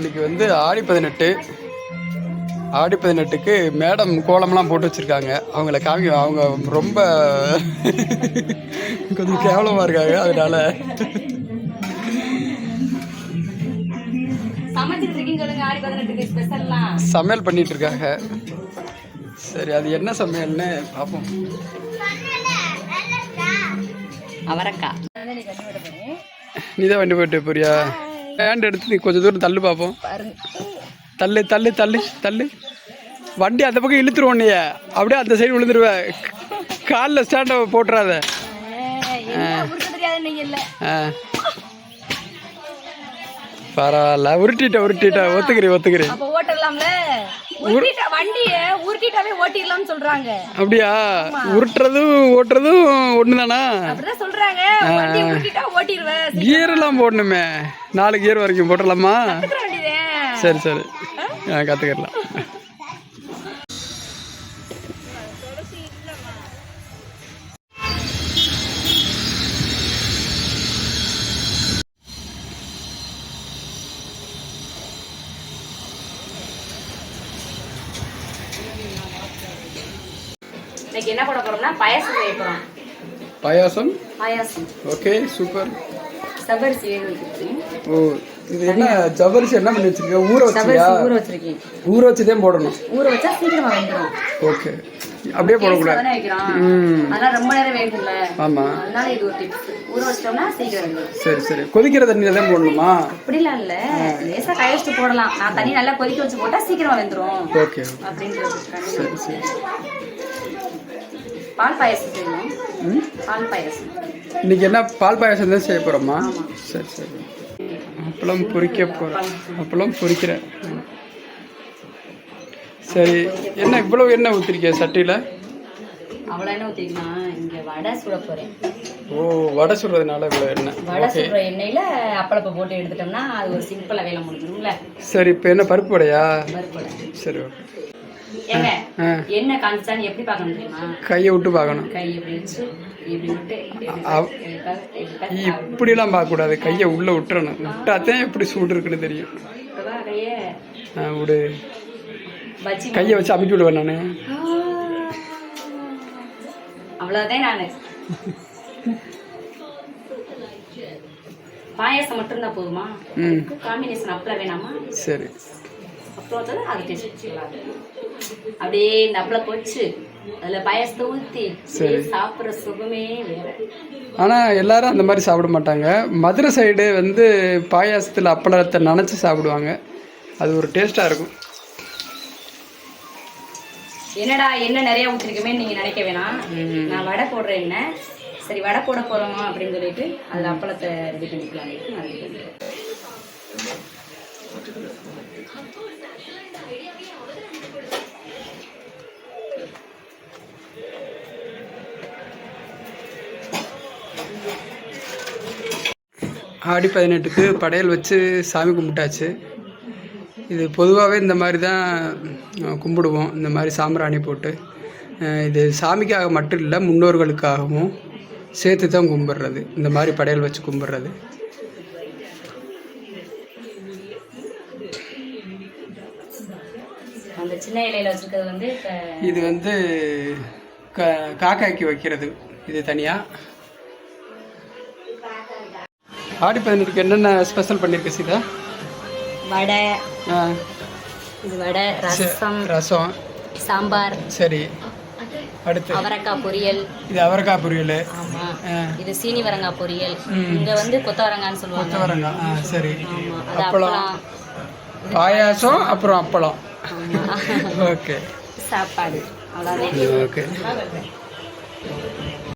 இன்னைக்கு வந்து ஆடி பதினெட்டு. ஆடி பதினெட்டுக்கு மேடம் கோலம்லாம் போட்டு வச்சுருக்காங்க. அவங்கள காமி அவங்க ரொம்ப கொஞ்சம் கேவலமாக இருக்காங்க அதனால. சமையல் பண்ணிட்டு இருக்காங்க சரி அது என்ன சமையல்னு பார்ப்போம் அவரக்கா. நீ தான் வண்டி போயிட்டு போறியா? ஹேண்ட் எடுத்து கொஞ்சம் தூரம் தள்ளு பார்ப்போம் தள்ளு தள்ளு தள்ளு தள்ளு. வண்டி அந்த பக்கம் இழுத்துருவோம் நீ அப்படியே அந்த சைடு விழுந்துருவேன் காலில் ஸ்டாண்டை போட்டுறாத. பரவாயில்ல. உருட்டிட்ட உருட்டிட்ட. ஒத்துக்கிறேன் ஒத்துக்கிறேன். உருட்டிட்டாவே ஓட்டிடலாம்னு சொல்றாங்க. அப்படியா? உருட்டுறதும் ஓட்டுறதும் ஒன்று தானா அப்படிதான் சொல்றாங்க. வண்டி உருட்டிட்டா ஓட்டிடுவேன் கியர் எல்லாம் போடணுமே. நாலு கியர் வரைக்கும் போட்டுடலாமா? சரி சரி. ஆ? இன்னைக்கு என்ன பண்ண போறோம்னா பாயாசம் செய்ய போறோம். பாயாசம்? பாயாசம். Okay super. சபரிசி வேக ஓ இது என்ன ஜவ்வரிசி என்ன பண்ணி வச்சிருக்க ஊற வச்சியா ஊற வச்சிருக்கேன். ஊற வச்சுதான் போடணும். ஊற வச்சா சீக்கிரமா வெந்துடும் ஓகே. அப்படியே போடக்கூடாது. தானே வைக்கிறோம். ம். அதெல்லாம் ரொம்ப நேரம் வேகும்ல. ஆமாம் அதனால இது ஒரு டிப்ஸ் ஊற வச்சிட்டோம்னா சீக்கிரம் வெந்துடும் சரி சரி. கொதிக்கிற தண்ணியில தான் போடணுமா? அப்படிலாம் இல்ல. லேசா கை வச்சுட்டு போடலாம். நான் தண்ணி நல்லா கொதிக்க வச்சு போட்டா சீக்கிரமா வெந்துரும். ஓகே. அப்படின்ட்டு சரி சரி. பால் பாயாசம் செய்யணும். பால் பாயாசம். இன்னைக்கு என்ன பால் பாயாசம் தான் செய்ய போகிறோமா சரி சரி. அப்பளம் பொரிக்க போகிறோம் அப்பளம் பொரிக்கிறேன் ம். சரி என்ன இவ்வளவு எண்ணெய் ஊற்றிருக்கிய சட்டியில்? அவ்வளோ என்ன ஊற்றிக்கலாம் இங்க வடை சுட போறேன். ஓ வடை சுடுறதுனால இவ்வளோ எண்ணெய். வடை சுடுற எண்ணெயில அப்பளப்பை போட்டு எடுத்துட்டோம்னா அது ஒரு சிம்பிளா வேலை முடிஞ்சிடும்ல. சரி இப்போ என்ன பருப்பு வடையா? பருப்பு வடை. சரி ஓகே. எண்ணெய் காமிச்சான்னு எப்படி பார்க்கணும் தெரியுமா? கையை விட்டு பார்க்கணும். கை இப்படி இப்படிலாம் பார்க்கக்கூடாது. கையை உள்ளே விட்டுறணும். விட்டாதான் எப்படி சூடு இருக்குன்னு தெரியும். விடு. வச்சு கையை வச்சு அமுக்கி விடுவேன் நான். அவ்வளவுதான் நானு. பாயாசம் மட்டும் இருந்தா போதுமா? காம்பினேஷன் அப்பளம் வேணாமா? சரி. அப்புறம் வந்து அது டேஸ்ட் அப்படியே இந்த அப்பளத்தை வச்சு அதுல பாயாசத்தை ஊத்தி. சாப்பிடுற சுகமே வேற. ஆனால் எல்லாரும் அந்த மாதிரி சாப்பிட மாட்டாங்க. மதுரை சைடு வந்து பாயாசத்தில் அப்பளத்தை நனைச்சி சாப்பிடுவாங்க. அது ஒரு டேஸ்ட்டாக இருக்கும். என்னடா என்ன நிறைய ஊத்திருக்குமே நீங்க நினைக்க வேணாம். நான் வடை போடுறேன் என்ன? சரி வடை போட போறோமா அப்படின்னு சொல்லிட்டு அதுல அப்பளத்தை ரெடி பண்ணிக்கலாம் ஆடி பதினெட்டுக்கு படையல் வச்சு சாமி கும்பிட்டாச்சு. இது பொதுவாகவே இந்த மாதிரி தான் கும்பிடுவோம். இந்த மாதிரி சாம்பிராணி போட்டு. இது சாமிக்காக மட்டும் இல்லை முன்னோர்களுக்காகவும் சேர்த்து தான் கும்பிட்றது. இந்த மாதிரி படையல் வச்சு கும்பிட்றது. இது வந்து க காக்காய்க்கு வைக்கிறது. இது தனியாக ஆடி பதினெட்டுக்கு என்னென்ன ஸ்பெஷல் பண்ணியிருக்கு சீதா? வடை. இது வடை ரசம் ரசம். சாம்பார் சரி. அடுத்து. அவரைக்காய் பொரியல். இது அவரைக்காய் பொரியல். ஆமா. இது சீனி வரங்காய் பொரியல். இங்க வந்து கொத்தவரங்கான்னு சொல்லுவாங்க. கொத்தவரங்காய். சரி. அப்பளம். பாயாசம் அப்புறம் அப்பளம். ஓகே. சாப்பாடு. ஓகே.